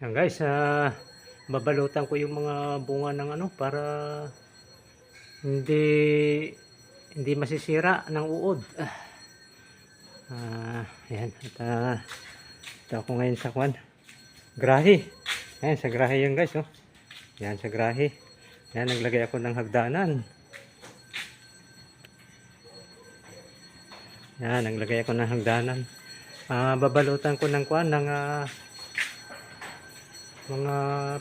Yan guys, ah, babalutan ko yung mga bunga ng ano para hindi hindi masisira ng uod. Ah, yan. At ah, ito ako ngayon sa kwan. Grahe. Yan, sa grahe yun guys. Oh. Yan, sa grahe. Yan, naglagay ako ng hagdanan. Yan, naglagay ako ng hagdanan. Ah, babalutan ko ng kwan ng ah, mga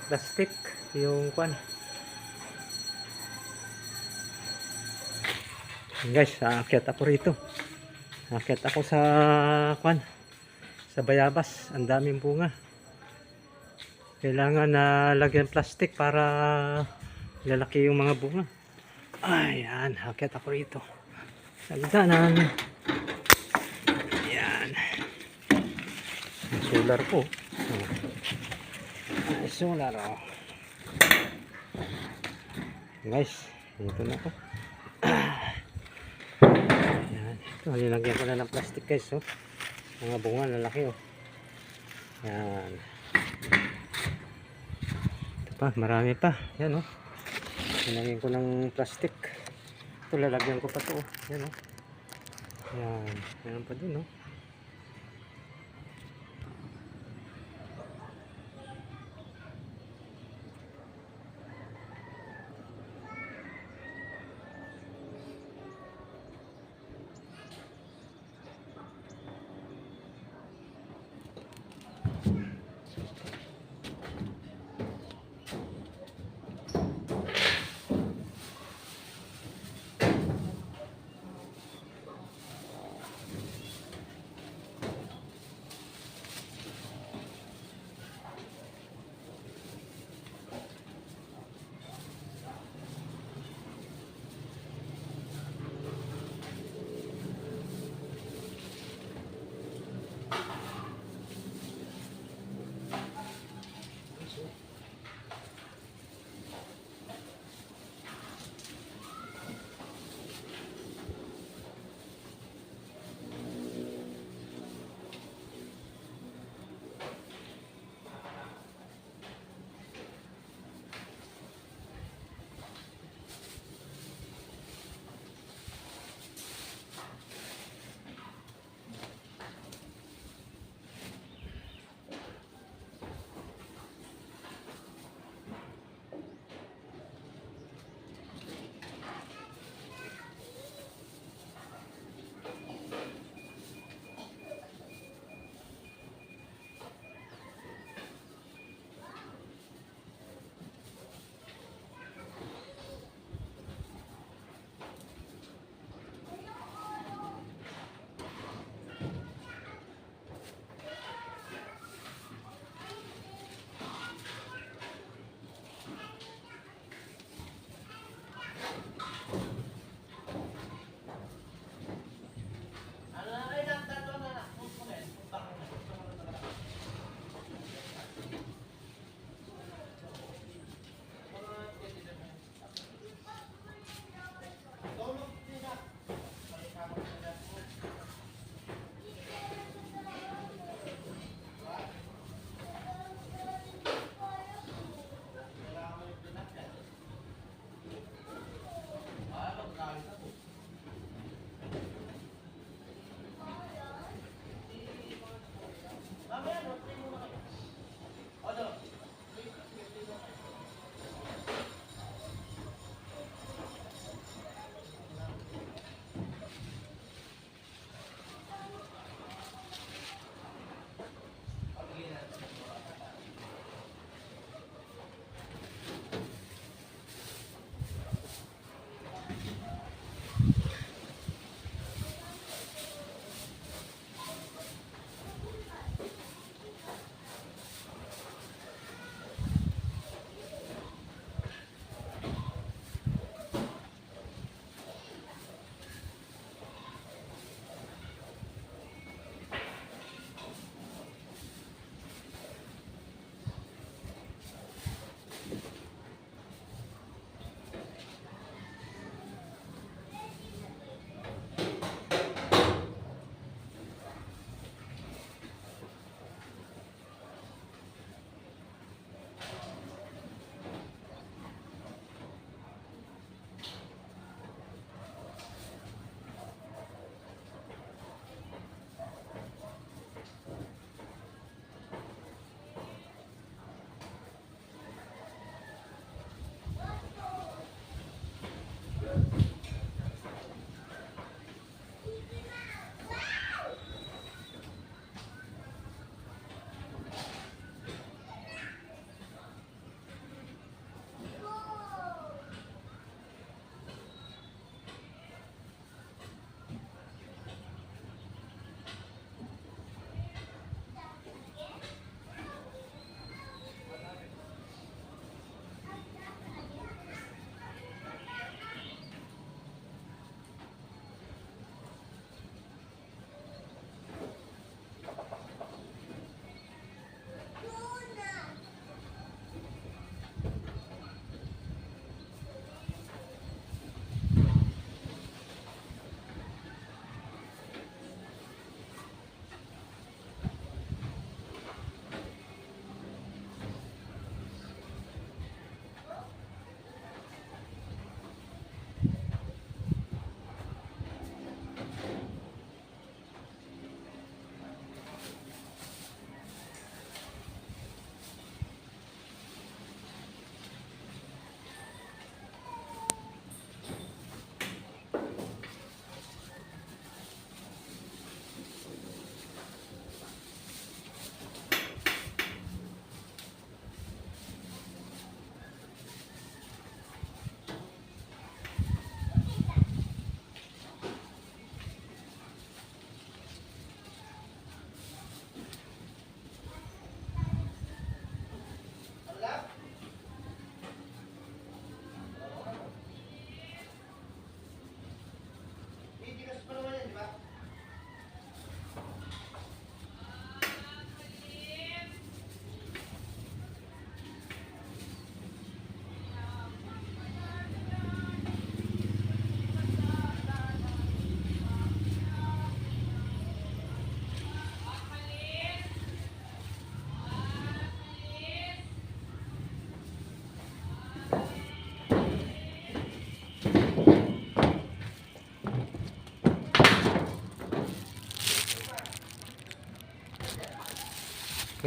plastic yung kwan. Guys, aakyat ako rito. Aakyat ako sa kwan. Sa bayabas, ang daming bunga. Kailangan na lagyan plastic para lalaki yung mga bunga. Ayan, aakyat ako rito. Sa gitanan. Ayan. Solar ko. Oh. Solar oh. Guys, dito na ako. Ayan. Ito, nilagyan ko na ng plastic guys. Oh. Mga bunga, lalaki oh. Ayan. Ito pa, marami pa. Yan oh. Nilagyan ko ng plastic. Ito, lalagyan ko pa to oh. Yan oh. Ayan. Meron pa din oh.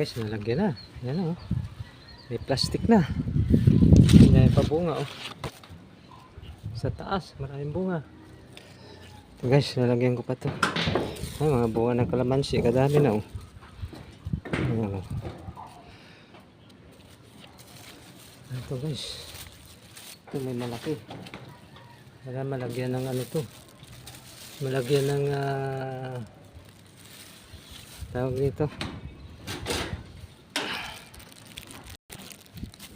Guys, nalagyan na. Yan na, oh. May plastic na. Hindi pa bunga, oh. Sa taas, maraming bunga. Ito guys, nalagyan ko pa to. Ay, mga bunga ng kalamansi. Kadami na, oh. Ayan, oh. Ito guys. Ito may malaki. Wala malagyan ng ano to. Malagyan ng ah, tawag dito.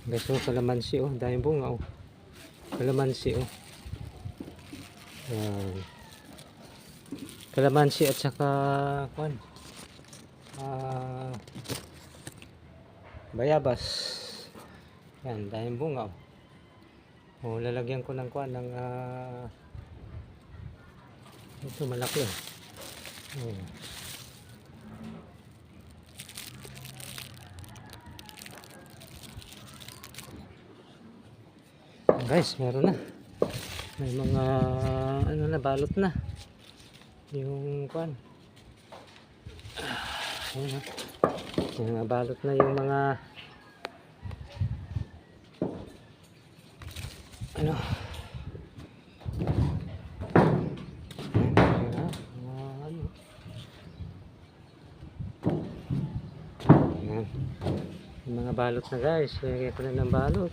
Guys, kalamansi oh. Dahil bunga oh. Kalamansi oh. Yan. Kalamansi at saka kwan. Ah bayabas. Yan, dahil bunga oh. Oh, lalagyan ko ng kwan ng ah ito malaki oh. Oh. Guys, meron na. May mga ano na balot na. Yung kwan. Ah, Ayan, oh. May mga balot na yung ano ah, mga ano. Ayan. Yung mga balot na guys, lagay ko na ng balot.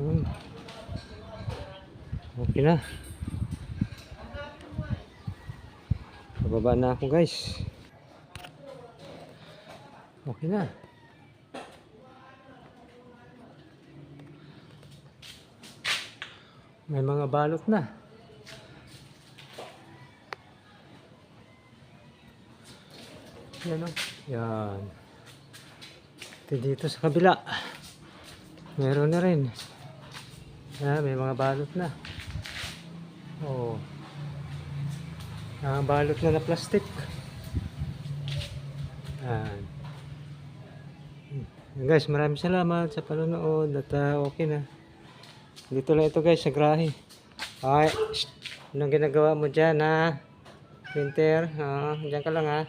Hmm. Okay na. Bababa na ako guys. Okay na. May mga balot na. Yan o. Yan. Ito dito sa kabila. Meron na rin. Ah, may mga balot na. Oo. Ah, balot na na plastic. Yan. Hmm. Guys, maraming salamat sa panonood at ah, okay na. Dito lang ito guys sa grahe. Ay, anong ginagawa mo dyan ha? Winter, ah, dyan ka lang ha.